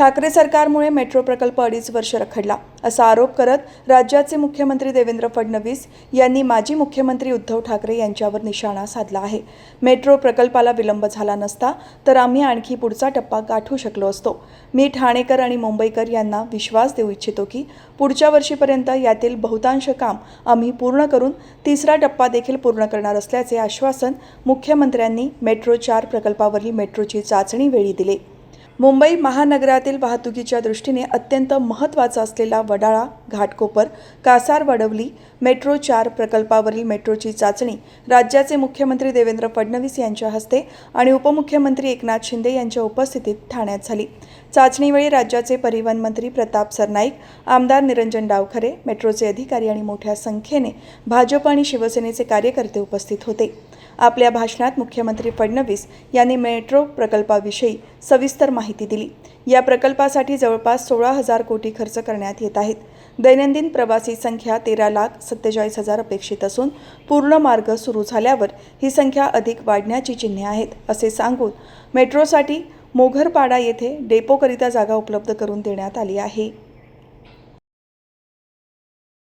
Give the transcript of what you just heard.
Thackeray सरकारमुळे metro प्रकल्प अडीच वर्ष रखडला असा आरोप करत राज्याचे मुख्यमंत्री देवेंद्र फडणवीस यांनी माजी मुख्यमंत्री उद्धव ठाकरे यांच्यावर निशाणा साधला आहे. मेट्रो प्रकल्पाला विलंब झाला नसता तर आम्ही आणखी पुढचा टप्पा गाठू शकलो असतो. मी ठाणेकर आणि मुंबईकर यांना विश्वास देऊ इच्छितो की पुढच्या वर्षीपर्यंत यातील बहुतांश काम आम्ही पूर्ण करून तिसरा टप्पा देखील पूर्ण करणार असल्याचे आश्वासन मुख्यमंत्र्यांनी मेट्रो चार प्रकल्पावरील मेट्रोची चाचणी वेळी दिले. मुंबई महानगरातील वाहतुकीच्या दृष्टीने अत्यंत महत्त्वाचा असलेला वडाळा घाटकोपर कासार वडवली मेट्रो चार प्रकल्पावरील मेट्रोची चाचणी राज्याचे मुख्यमंत्री देवेंद्र फडणवीस यांच्या हस्ते आणि उपमुख्यमंत्री एकनाथ शिंदे यांच्या उपस्थितीत ठाण्यात झाली. चाचणीवेळी राज्याचे परिवहन मंत्री प्रताप सरनाईक आमदार निरंजन डावखरे मेट्रोचे अधिकारी आणि मोठ्या संख्येने भाजप आणि शिवसेनेचे कार्यकर्ते उपस्थित होते. आपल्या भाषणात मुख्यमंत्री फडणवीस यांनी मेट्रो प्रकल्पाविषयी सविस्तर माहिती दिली. या प्रकल्पासाठी जवळपास सोळा हजार कोटी खर्च करण्यात येत आहेत. दैनंदिन प्रवासी संख्या तेरा लाख सत्तेचाळीस हजार अपेक्षित असून पूर्ण मार्ग सुरू झाल्यावर ही संख्या अधिक वाढण्याची चिन्हे आहेत असे सांगून मेट्रोसाठी मोघरपाडा येथे डेपोकरिता जागा उपलब्ध करून देण्यात आली आहे.